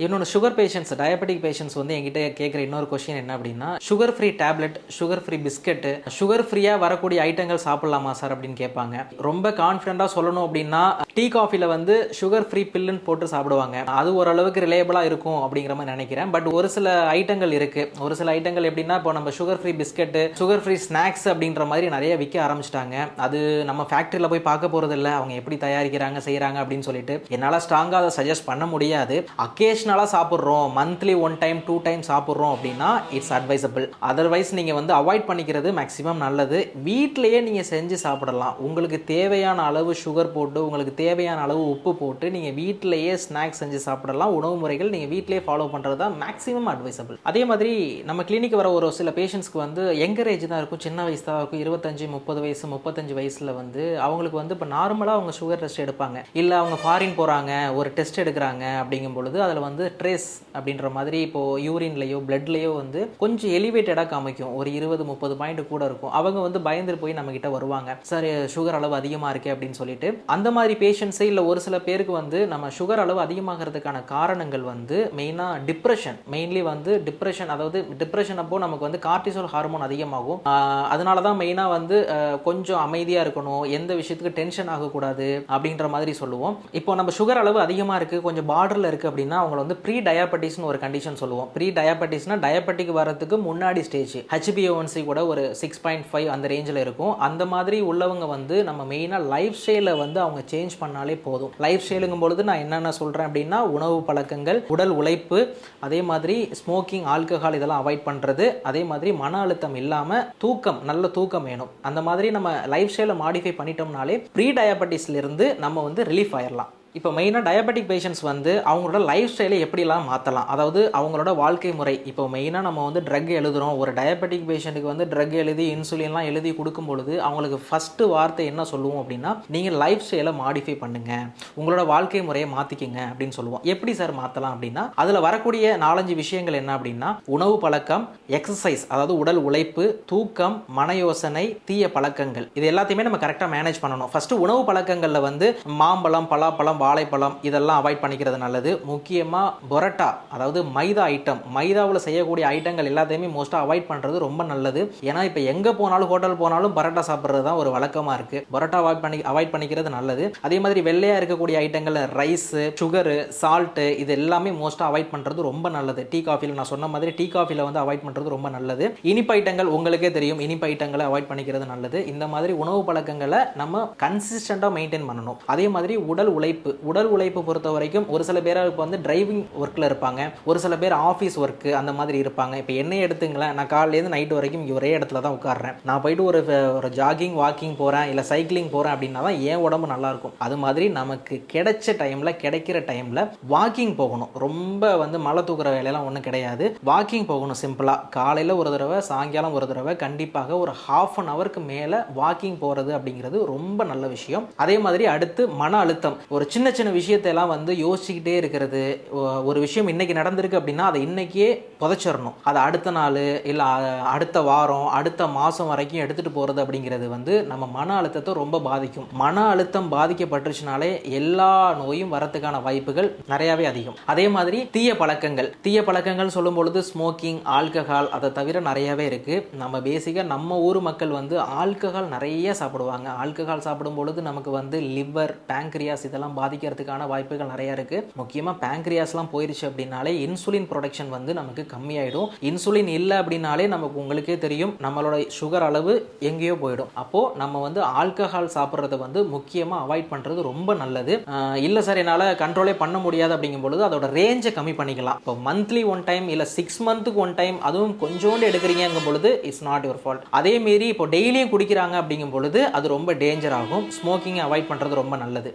இன்னொன்று sugar patients diabetic patients வந்து எங்கிட்ட கேட்குற இன்னொரு கொஷின் என்ன அப்படின்னா sugar free tablet sugar free biscuit sugar ஃப்ரீயாக வரக்கூடிய ஐட்டங்கள் சாப்பிடலாமா சார் அப்படின்னு கேட்பாங்க. ரொம்ப கான்ஃபிடண்ட்டாக சொல்லணும் அப்படின்னா டீ காஃபியில் வந்து சுகர் ஃப்ரீ பில்லுன்னு போட்டு சாப்பிடுவாங்க. அது ஓரளவுக்கு ரிலேபிளாக இருக்கும் அப்படிங்கிற மாதிரி நினைக்கிறேன். பட் ஒரு சில ஐட்டங்கள் இருக்குது ஒரு சில ஐட்டங்கள் எப்படின்னா இப்போ நம்ம sugar free biscuit sugar free snacks அப்படின்ற மாதிரி நிறைய விற்க ஆரம்பிச்சிட்டாங்க. அது நம்ம ஃபேக்ட்ரியில் போய் பார்க்க போகிறது இல்லை அவங்க எப்படி தயாரிக்கிறாங்க செய்கிறாங்க அப்படின்னு சொல்லிட்டு என்னால் ஸ்ட்ராங்காக அதை சஜஸ்ட் பண்ண முடியாது. ஒகேஷ்னலாக சாப்பிட்றோம். Monthly one time two time சாப்பிட்றோம் அப்படின்னா இட்ஸ் அட்வைசபிள் அதர்வைஸ் நீங்கள் வந்து அவாய்ட் பண்ணிக்கிறது மேக்ஸிமம் நல்லது. வீட்டிலையே நீங்கள் செஞ்சு சாப்பிடலாம். உங்களுக்கு தேவையான அளவு சுகர் போட்டு உங்களுக்கு தேவையான அளவு உப்பு போட்டு நீங்கள் வீட்டிலேயே ஸ்நாக்ஸ் செஞ்சு சாப்பிடலாம். உணவு முறைகள் நீங்கள் வீட்டிலேயே ஃபாலோ பண்ணுறது தான் மேக்ஸிமம் அட்வைசபிள் அதே மாதிரி நம்ம கிளினிக் வர ஒரு சில பேஷண்ட்ஸ்க்கு வந்து எங்கர் ஏஜ் தான் இருக்கும். சின்ன வயசு தான் இருக்கும். இருபத்தஞ்சு முப்பது வயசு முப்பத்தஞ்சு வயசில் வந்து அவங்களுக்கு வந்து இப்போ நார்மலாக அவங்க சுகர் டெஸ்ட் எடுப்பாங்க. இல்லை அவங்க ஃபாரின் போகிறாங்க ஒரு டெஸ்ட் எடுக்கிறாங்க அப்படிங்கும் பொழுது அதில் வந்து ட்ரேஸ் அப்படின்ற மாதிரி இப்போது யூரின்லேயோ பிளட்லேயோ வந்து கொஞ்சம் எலிவேட்டடாக காமிக்கும். ஒரு இருபது முப்பது பாயிண்ட் கூட இருக்கும். அவங்க வந்து பயந்து போய் நம்ம கிட்ட வருவாங்க. சார் சுகர் அளவு அதிகமாக இருக்கே அப்படின்னு சொல்லிட்டு. அந்த மாதிரி பேஷண்ட்ஸே இல்லை ஒரு சில பேருக்கு வந்து நம்ம சுகர் அளவு அதிகமாகிறதுக்கான காரணங்கள் வந்து மெயினாக டிப்ரெஷன் மெயின்லி வந்து டிப்ரெஷன் அதாவது டிப்ரெஷன் அப்போ நமக்கு வந்து கார்டிசோல் ஹார்மோன் அதிகமாகும். அதனால தான் மெயினாக வந்து கொஞ்சம் அமைதியாக இருக்கணும். எந்த விஷயத்துக்கு டென்ஷன் ஆகக்கூடாது அப்படின்ற மாதிரி சொல்லுவோம். இப்போ நம்ம சுகர் அளவு அதிகமாக இருக்குது கொஞ்சம் பார்டரில் இருக்குது அப்படின்னா அவங்கள வந்து ப்ரீ டயாபட்டிஸ்னு ஒரு கண்டிஷன் சொல்லுவோம். ப்ரீ டயாபெட்டிஸ்னா டயபெட்டிக் வரதுக்கு முன்னாடி ஸ்டேஜ் ஹெச்பிஓன்சி கூட ஒரு சிக்ஸ் பாயிண்ட் ஃபைவ் அந்த ரேஞ்சில் இருக்கும். அந்த மாதிரி உள்ளவங்க வந்து நம்ம மெயினாக லைஃப் ஸ்டைலை வந்து அவங்க சேஞ்ச் பண்ணாலே போதும். லைஃப் ஸ்டைலுங்கும் பொழுது நான் என்னென்ன சொல்கிறேன் அப்படின்னா உணவு பழக்கங்கள் உடல் உழைப்பு அதே மாதிரி ஸ்மோக்கிங் ஆல்கஹால் இதெல்லாம் அவாய்ட் பண்ணுறது அதே மாதிரி மன அழுத்தம் இல்லாமல் தூக்கம் நல்ல தூக்கம் வேணும். அந்த மாதிரி நம்ம லைஃப் ஸ்டைலை மாடிஃபை பண்ணிட்டோம்னாலே ப்ரீ டயாபெட்டிஸ்லேருந்து நம்ம வந்து ரிலீஃப் ஆயிடலாம் இப்போ மெயினாக டயபெட்டிக் பேஷண்ட்ஸ் வந்து அவங்களோட லைஃப் ஸ்டைலை எப்படிலாம் மாற்றலாம் அதாவது அவங்களோட வாழ்க்கை முறை. இப்போ மெயினாக நம்ம வந்து ட்ரக் எழுதுகிறோம் ஒரு டயபெட்டிக் பேஷண்ட்டுக்கு வந்து ட்ரக் எழுதி இன்சுலின்லாம் எழுதி கொடுக்கும் பொழுது அவங்களுக்கு ஃபஸ்ட்டு வார்த்தை என்ன சொல்லுவோம் அப்படின்னா நீங்கள் லைஃப் ஸ்டைலை மாடிஃபை பண்ணுங்கள் உங்களோட வாழ்க்கை முறையை மாற்றிக்கிங்க அப்படின்னு சொல்லுவோம். எப்படி சார் மாற்றலாம் அப்படின்னா அதில் வரக்கூடிய நாலஞ்சு விஷயங்கள் என்ன அப்படின்னா உணவு பழக்கம் எக்ஸசைஸ் அதாவது உடல் உழைப்பு தூக்கம் மன யோசனை தீய பழக்கங்கள். இது எல்லாத்தையுமே நம்ம கரெக்டாக மேனேஜ் பண்ணணும். ஃபஸ்ட்டு உணவு பழக்கங்களில் வந்து மாம்பழம் பலாப்பழம் வாழைப்பழம் இதெல்லாம் அவாய்ட் பண்ணிக்கிறது நல்லது. முக்கியமாக பொரட்டா அதாவது மைதா ஐட்டம் மைதாவில் செய்யக்கூடிய ஐட்டங்கள் எல்லாத்தையுமே மோஸ்ட்டாக அவாய்ட் பண்ணுறது ரொம்ப நல்லது. ஏன்னா இப்போ எங்கே போனாலும் ஹோட்டல் போனாலும் பரோட்டா சாப்பிட்றது தான் ஒரு வழக்கமாக இருக்குது பரோட்டா அவாய்ட் பண்ணி அவாய்ட் பண்ணிக்கிறது நல்லது. அதே மாதிரி வெள்ளையாக இருக்கக்கூடிய ஐட்டங்கள் ரைஸு சுகரு சால்ட்டு இது எல்லாமே மோஸ்ட்டாக அவாய்ட் பண்ணுறது ரொம்ப நல்லது. டீ காஃபியில் நான் சொன்ன மாதிரி டீ காஃபியில் வந்து அவாய்ட் பண்ணுறது ரொம்ப நல்லது. இனிப்பு ஐட்டங்கள் உங்களுக்கே தெரியும். இனிப்பு ஐட்டங்களை அவாய்ட் பண்ணிக்கிறது நல்லது. இந்த மாதிரி உணவு பழக்கங்களை நம்ம கன்சிஸ்டண்ட்டாக மெயின்டைன் பண்ணணும். அதே மாதிரி உடல் உழைப்பு உடல் உழைப்பு பொறுத்த வரைக்கும் ஒரு சில பேர் இப்போ வந்து டிரைவிங் ஒர்க்கில் இருப்பாங்க. ஒரு சில பேர் ஆஃபீஸ் ஒர்க்கு அந்த மாதிரி இருப்பாங்க. இப்போ என்னை எடுத்துங்களேன் நான் காலையிலேருந்து நைட்டு வரைக்கும் இங்கே ஒரே இடத்துல தான் உட்காடுறேன் நான் போயிட்டு ஒரு ஒரு ஜாகிங் வாக்கிங் போகிறேன் இல்லை சைக்கிளிங் போகிறேன் அப்படின்னா தான் என் உடம்பு நல்லாயிருக்கும் அது மாதிரி நமக்கு கிடைச்ச டைமில் கிடைக்கிற டைமில் வாக்கிங் போகணும். ரொம்ப வந்து மலை தூக்குற வேலையெல்லாம் ஒன்றும் கிடையாது. வாக்கிங் போகணும் சிம்பிளாக காலையில் ஒரு தடவை சாயங்காலம் ஒரு தடவை கண்டிப்பாக ஒரு ஹாஃப் அன் ஹவருக்கு மேலே வாக்கிங் போகிறது அப்படிங்கிறது ரொம்ப நல்ல விஷயம். அதே மாதிரி அடுத்து மன அழுத்தம். ஒரு சின்ன சின்ன சின்ன விஷயத்தையெல்லாம் வந்து யோசிச்சுக்கிட்டே இருக்கிறது ஒரு விஷயம் இன்னைக்கு நடந்திருக்கு அப்படின்னா அதை இன்னைக்கே புதைச்சிடணும். அதை அடுத்த நாள் இல்லை அடுத்த வாரம் அடுத்த மாதம் வரைக்கும் எடுத்துகிட்டு போகிறது அப்படிங்கிறது வந்து நம்ம மன அழுத்தத்தை ரொம்ப பாதிக்கும். மன அழுத்தம் பாதிக்கப்பட்டுருச்சுனாலே எல்லா நோயும் வரத்துக்கான வாய்ப்புகள் நிறையாவே அதிகம். அதே மாதிரி தீய பழக்கங்கள். தீய பழக்கங்கள் சொல்லும் பொழுது ஸ்மோக்கிங் ஆல்கஹால் அதை தவிர நிறையவே இருக்குது நம்ம பேசிக்காக நம்ம ஊர் மக்கள் வந்து ஆல்கஹால் நிறைய சாப்பிடுவாங்க. ஆல்கஹால் சாப்பிடும் பொழுது நமக்கு வந்து லிவர் பேங்க்ரியாஸ் இதெல்லாம் பாதிக்கிறதுக்கான வாய்ப்புகள் நிறைய இருக்குது முக்கியமாக பேங்க்ரியாஸ்லாம் போயிருச்சு அப்படின்னாலே இன்சுலின் ப்ரொடக்ஷன் வந்து நமக்கு கம்மியாயிடும். இன்சுலின் இல்லை அப்படின்னாலே நமக்கு உங்களுக்கே தெரியும். நம்மளோட சுகர் அளவு எங்கேயோ போயிடும். அப்போது நம்ம வந்து ஆல்கஹால் சாப்பிட்றத வந்து முக்கியமாக அவாய்ட் பண்ணுறது ரொம்ப நல்லது. இல்லை சார் என்னால் கண்ட்ரோலே பண்ண முடியாது அப்படிங்கும் பொழுது அதோட ரேஞ்சை கம்மி பண்ணிக்கலாம். இப்போ மந்த்லி ஒன் டைம் இல்லை சிக்ஸ் மந்த்துக்கு ஒன் டைம் அதுவும் கொஞ்சோண்டு எடுக்கிறீங்கங்கும் பொழுது இட்ஸ் நாட் யுவர் ஃபால்ட் அதே மாரி இப்போ டெய்லியும் குடிக்கிறாங்க அப்படிங்கும் பொழுது அது ரொம்ப டேஞ்சர் ஆகும். ஸ்மோக்கிங்கை அவாய்ட் பண்ணுறது ரொம்ப நல்லது.